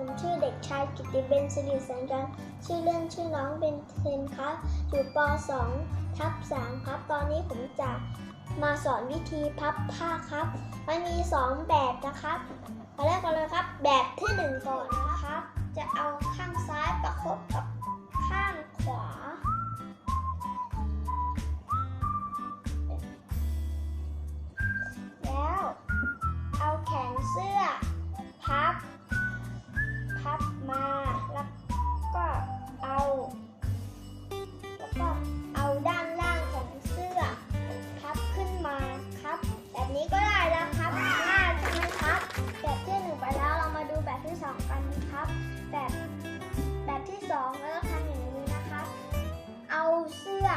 ผมชื่อเด็กชายกิติเบนสิริแสงจันทร์ชื่อเล่นชื่อน้องเบนเทนครับอยู่ป .2 ทับ3ครับ ตอนนี้ผมจะมาสอนวิธีพับผ้าครับ มันมี 2 แบบนะครับมาแรกกันเลยครับ แบบที่ สองกันครับ แบบแบบที่สองแล้วทำอย่างนี้นะครับ เอาเสื้อ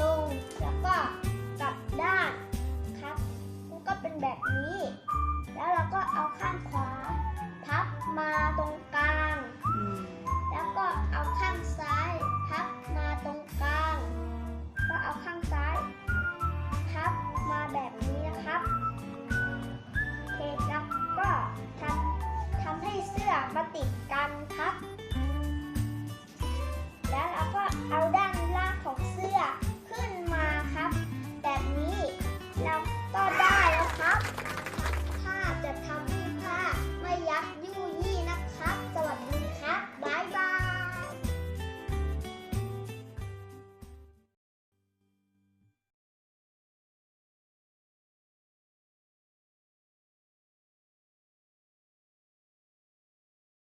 ลงแล้วก็กลับด้านครับแล้วก็เป็นแบบนี้ แล้วเราก็เอาข้างขวา พับมาตรงก มาติดกันครับ